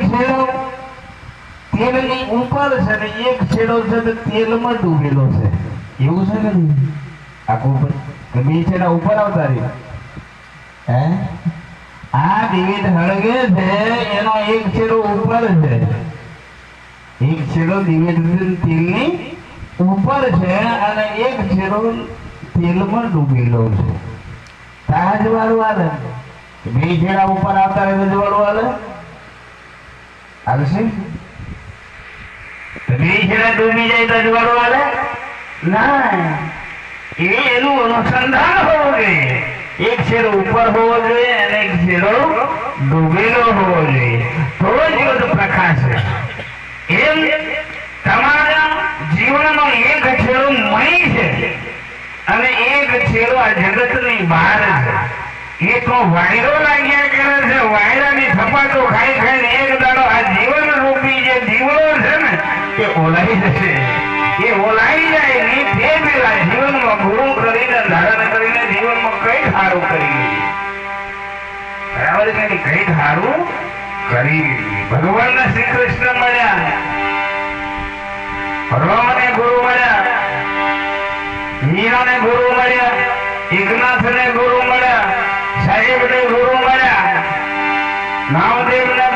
છેડો. ઉપર છે એક છેડો છે તે ડૂબેલો છે. બે છેડા ઉપર આવતા રહે. છે તેલની ઉપર છે અને એક છેડો તેલમાં ડૂબેલો છે. તાજ બે છેડા ઉપર આવતા રહે વાળું હાલે હાલશે તો બે છેડા ડૂબી જાય તો અજવાળું ના. એ એનું અનુસંધાન હોવું. જોઈએ એક શેરો ઉપર હોવો જોઈએ અને એક શેરો ડૂબેલો હોવો જોઈએ. તો જ બધો પ્રકાશ એમ તમારા જીવનનો એક છેડો મણી છે અને એક છેડો આ જગતની બહાર છે. એ તો વાયરો લાગ્યા કરે છે. વાયરાની થપાટો ખાઈ ખાઈને એક દાડો આ જીવન રૂપી જે જીવડો છે ને એ ઓલાઈ જશે. એ ઓલાઈ જાય ની તે પેલા જીવનમાં ગુરુ કરીને ધારણ કરીને જીવનમાં કઈ સારું કરી બરાબર છે ને? કઈ સારું કરી ભગવાન ના શ્રી કૃષ્ણ મળ્યા. ભગવાન ગુરુ મળ્યા. મીરાને ગુરુ મળ્યા. એકનાથને ગુરુ મળ્યા. સાહેબને ગુરુ મળ્યા. નામદેવને